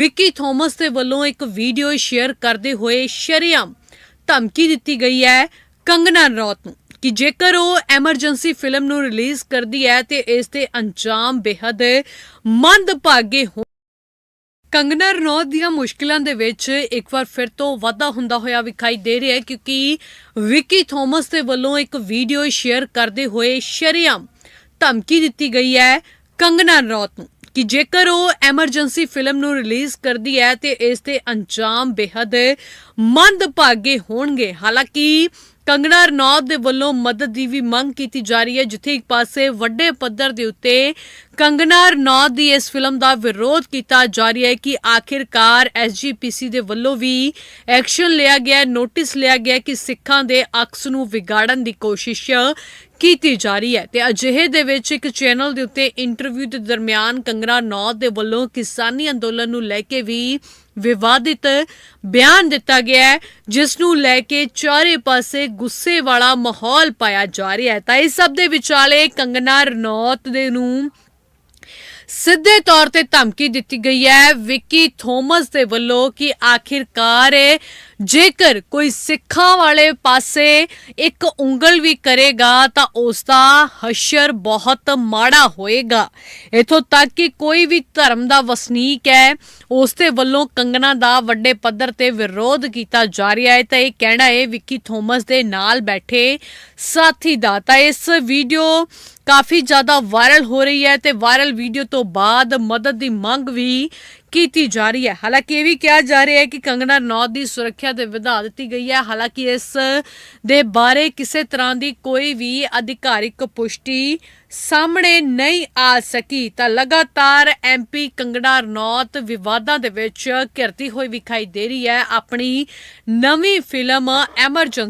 Vicky Thomas ਦੇ ਵੱਲੋਂ ਇੱਕ ਵੀਡੀਓ ਸ਼ੇਅਰ ਕਰਦੇ ਹੋਏ ਸ਼ਰੇਆਮ ਧਮਕੀ ਦਿੱਤੀ ਗਈ ਹੈ ਕੰਗਨਾ ਰੌਤ ਨੂੰ ਕਿ ਜੇਕਰ ਉਹ ਐਮਰਜੈਂਸੀ ਫਿਲਮ ਨੂੰ ਰਿਲੀਜ਼ ਕਰਦੀ ਹੈ ਤੇ ਇਸ ਦੇ ਅੰਜਾਮ ਬੇहद ਮੰਦਭਾਗੇ ਹੋ ਕੰਗਨਾ ਰਣੌਤ ਦੀਆਂ ਮੁਸ਼ਕਲਾਂ ਦੇ ਵਿੱਚ ਇੱਕ ਵਾਰ ਫਿਰ ਤੋਂ ਵਾਧਾ ਹੁੰਦਾ ਹੋਇਆ ਵਿਖਾਈ ਦੇ ਰਿਹਾ ਹੈ ਕਿਉਂਕਿ ਵਿੱਕੀ ਥੋਮਸ ਦੇ ਵੱਲੋਂ ਇੱਕ ਵੀਡੀਓ ਸ਼ੇਅਰ ਕਰਦੇ ਹੋਏ ਸ਼ਰੇਆਮ ਧਮਕੀ ਦਿੱਤੀ ਗਈ ਹੈ ਕੰਗਨਾ ਰਣੌਤ ਨੂੰ। ਕਿ ਜੇਕਰ ਉਹ ਐਮਰਜੈਂਸੀ ਫਿਲਮ ਨੂੰ ਰਿਲੀਜ਼ ਕਰਦੀ ਹੈ ਤੇ ਇਸ ਦੇ ਅੰਜਾਮ ਬੇहद ਮੰਦਭਾਗੇ ਹੋਣਗੇ। ਹਾਲਾਂਕਿ ਕੰਗਨਾ ਰਣੌਤ ਦੇ ਵੱਲੋਂ ਮਦਦ ਦੀ ਵੀ ਮੰਗ ਕੀਤੀ ਜਾ ਰਹੀ ਹੈ, ਜਿੱਥੇ ਇੱਕ ਪਾਸੇ ਵੱਡੇ ਪੱਧਰ ਦੇ ਉੱਤੇ ਕੰਗਣਾ ਰਣੌਤ ਦੀ ਇਸ ਫਿਲਮ ਦਾ ਵਿਰੋਧ ਕੀਤਾ ਜਾ ਰਿਹਾ ਹੈ ਕਿ ਆਖਿਰਕਾਰ ਐਸਜੀਪੀਸੀ ਦੇ ਵੱਲੋਂ ਵੀ ਐਕਸ਼ਨ ਲਿਆ ਗਿਆ, ਨੋਟਿਸ ਲਿਆ ਗਿਆ ਕਿ ਸਿੱਖਾਂ ਦੇ ਅਕਸ ਨੂੰ ਵਿਗਾੜਨ ਦੀ ਕੋਸ਼ਿਸ਼ ਕੀਤੀ ਜਾ ਰਹੀ ਹੈ ਤੇ ਅਜਿਹੇ ਦੇ ਵਿੱਚ ਇੱਕ ਚੈਨਲ ਦੇ ਉੱਤੇ ਇੰਟਰਵਿਊ ਦੇ ਦਰਮਿਆਨ ਕੰਗਨਾ ਰਣੌਤ ਦੇ ਵੱਲੋਂ ਕਿਸਾਨੀ ਅੰਦੋਲਨ ਨੂੰ ਲੈ ਕੇ ਵੀ ਵਿਵਾਦਿਤ ਬਿਆਨ ਦਿੱਤਾ ਗਿਆ ਹੈ, ਜਿਸ ਨੂੰ ਲੈ ਕੇ ਚਾਰੇ ਪਾਸੇ ਗੁੱਸੇ ਵਾਲਾ ਮਾਹੌਲ ਪਾਇਆ ਜਾ ਰਿਹਾ ਹੈ। ਤਾਂ ਇਸ ਸਭ ਦੇ ਵਿਚਾਲੇ ਕੰਗਨਾ ਰਣੌਤ ਦੇ ਨੂੰ ਸਿੱਧੇ ਤੌਰ ਤੇ ਧਮਕੀ ਦਿੱਤੀ ਗਈ ਹੈ। ਵਿੱਕੀ ਥੋਮਸ ਦੇ ਵੱਲੋਂ ਕਿ ਆਖਿਰਕਾਰ ਜੇਕਰ ਕੋਈ ਸਿੱਖਾਂ ਵਾਲੇ ਪਾਸੇ ਇੱਕ ਉਂਗਲ ਵੀ ਕਰੇਗਾ, ਤਾਂ ਉਸ ਦਾ ਹਸ਼ਰ ਬਹੁਤ ਮਾੜਾ ਹੋਏਗਾ। ਇਥੋਂ ਤੱਕ ਕਿ ਕੋਈ ਵੀ ਧਰਮ ਦਾ ਵਸਨੀਕ ਹੈ ਉਸ ਦੇ ਵੱਲੋਂ ਕੰਗਨਾ ਦਾ ਵੱਡੇ ਪੱਧਰ ਤੇ ਵਿਰੋਧ ਕੀਤਾ ਜਾ ਰਿਹਾ ਹੈ। ਤਾਂ ਇਹ ਕਹਿਣਾ ਹੈ, ਵਿੱਕੀ ਥੋਮਸ ਦੇ ਨਾਲ ਬੈਠੇ ਸਾਥੀ ਦਾ। ਤਾਂ ਇਸ ਵੀਡੀਓ ਕਾਫੀ ਜ਼ਿਆਦਾ ਵਾਇਰਲ ਹੋ ਰਹੀ ਹੈ ਤੇ ਵਾਇਰਲ ਵੀਡੀਓ ਤੋਂ ਬਾਅਦ ਮਦਦ ਦੀ ਮੰਗ ਵੀ ਕੀਤੀ ਜਾ ਰਹੀ ਹੈ। ਹਾਲਾਂਕਿ ਇਹ ਵੀ ਕਿਹਾ ਜਾ ਰਿਹਾ ਹੈ ਕਿ ਕੰਗਣਾ ਨੌਤ ਦੀ ਸੁਰੱਖਿਆ ਤੇ ਵਧਾ ਦਿੱਤੀ ਗਈ ਹੈ। ਹਾਲਾਂਕਿ ਇਸ ਦੇ ਬਾਰੇ ਕਿਸੇ ਤਰ੍ਹਾਂ ਦੀ ਕੋਈ ਵੀ ਅਧਿਕਾਰਿਕ ਪੁਸ਼ਟੀ ਸਾਹਮਣੇ ਨਹੀਂ ਆ ਸਕੀ, ਤਾਂ ਲਗਾਤਾਰ ਐਮਪੀ ਕੰਗਣਾ ਰਣੌਤ ਵਿਵਾਦਾਂ ਦੇ ਵਿੱਚ ਘਿਰਤੀ ਹੋਈ ਵਿਖਾਈ ਦੇ ਰਹੀ ਹੈ। ਆਪਣੀ ਨਵੀਂ ਫਿਲਮ ਐਮਰਜੈਂਸੀ